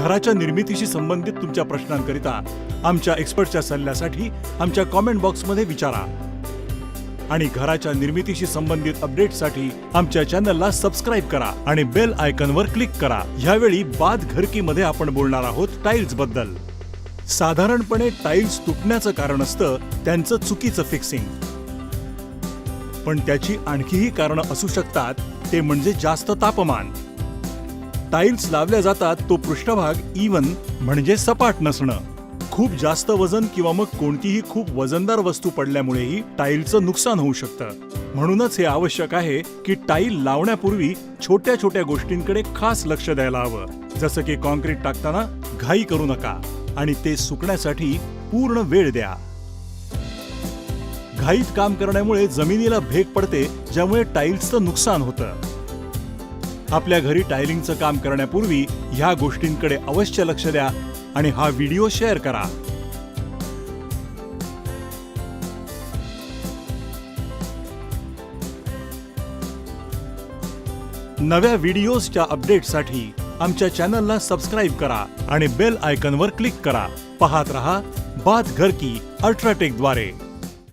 घराच्या निर्मितीशी संबंधित तुमच्या प्रश्नांकरिता आमच्या एक्सपर्टच्या सल्ल्यासाठी आमच्या कॉमेंट बॉक्समध्ये विचारा. आणि घराच्या निर्मितीशी संबंधित अपडेटसाठी आमच्या चॅनलला सबस्क्राईब करा आणि बेल आयकनवर क्लिक करा. ह्यावेळी बाद घरकीमध्ये आपण बोलणार आहोत टाईल्सबद्दल. साधारणपणे टाईल्स तुटण्याचं कारण असतं त्यांचं चुकीचं फिक्सिंग पण त्याची आणखीही कारणं असू शकतात ते म्हणजे जास्त तापमान. टाइल्स लावल्या जातात तो पृष्ठभाग इवन म्हणजे सपाट नसणं. खूप जास्त वजन किंवा मग कोणतीही खूप वजनदार वस्तू पडल्यामुळेही टाईलचं नुकसान होऊ शकतं. म्हणूनच हे आवश्यक आहे की टाईल लावण्यापूर्वी छोट्या छोट्या गोष्टींकडे खास लक्ष द्यायला हवं. जसं की कॉन्क्रीट टाकताना घाई करू नका आणि ते सुकण्यासाठी पूर्ण वेळ द्या. घाईत काम करण्यामुळे जमिनीला भेग पडते ज्यामुळे टाईल्सचं नुकसान होतं. आपल्या घरी टायलिंगचं काम करण्यापूर्वी ह्या गोष्टींकडे अवश्य लक्ष द्या आणि हा व्हिडिओ शेअर करा. नव्या व्हिडिओजच्या अपडेटसाठी आमच्या चॅनलला सबस्क्राईब करा आणि बेल आयकनवर क्लिक करा. पाहत रहा बात घर की अल्ट्राटेकद्वारे